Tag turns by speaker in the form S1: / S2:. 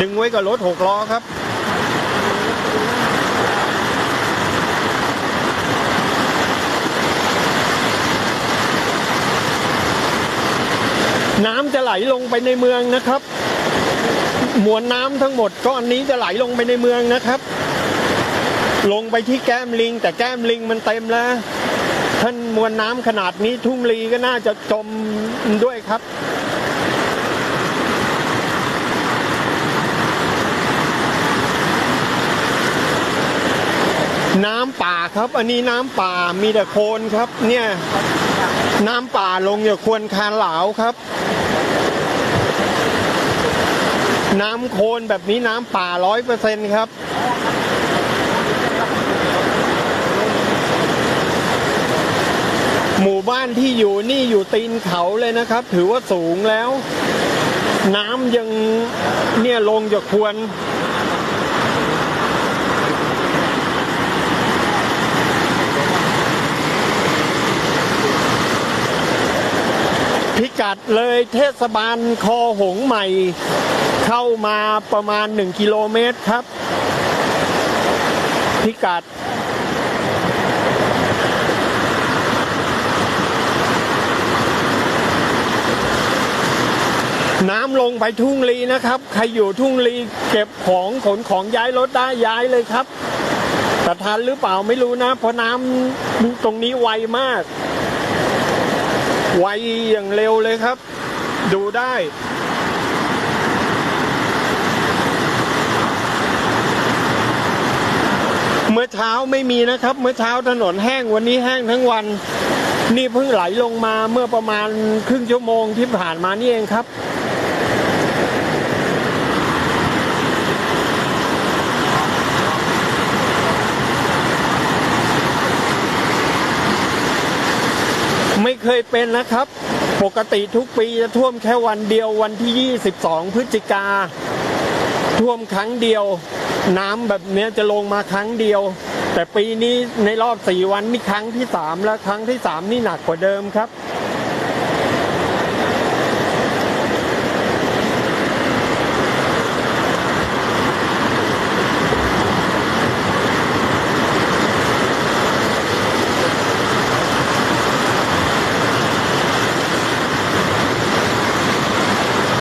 S1: ดึงไว้กับรถหกล้อครับ น้ำจะไหลลงไปในเมืองนะครับ มวลน้ำทั้งหมดก้อนนี้จะไหลลงไปในเมืองนะครับ ลงไปที่แก้มลิง แต่แก้มลิงมันเต็มแล้ว ท่านมวลน้ำขนาดนี้ทุ่งลีก็น่าจะจมด้วยครับ น้ำป่าครับ อันนี้น้ำป่ามีแต่โคลนครับ เนี่ยน้ำป่าลงอย่าควรคานเหลาครับ น้ำโคลนแบบนี้น้ำป่าร้อยเปอร์เซ็นครับ หมู่บ้านที่อยู่นี่อยู่ตีนเขาเลยนะครับ ถือว่าสูงแล้ว น้ำยังเนี่ยลงจะควร พิกัดเลยเทศบาลคอหงใหม่ เข้ามาประมาณ 1 กิโลเมตรครับ พิกัดน้ำลงไปทุ่งลีนะครับ ใครอยู่ทุ่งลีเก็บของขนของย้ายรถได้ย้ายเลยครับแต่ทันหรือเปล่าไม่รู้นะ เพราะน้ำตรงนี้ไวมาก ไวอย่างเร็วเลยครับ ดูได้เมื่อเช้าไม่มีนะครับ เมื่อเช้าถนนแห้งวันนี้แห้งทั้งวัน นี่เพิ่งไหลลงมาเมื่อประมาณครึ่งชั่วโมงที่ผ่านมานี่เองครับ เคยเป็นนะครับ ปกติทุกปีจะท่วมแค่วันเดียววันที่ 22 พฤศจิกา ท่วมครั้งเดียว น้ำแบบนี้จะลงมาครั้งเดียว แต่ปีนี้ในรอบ 4 วันนี่ครั้งที่ 3 แล้วครั้งที่ 3 นี่หนักกว่าเดิมครับ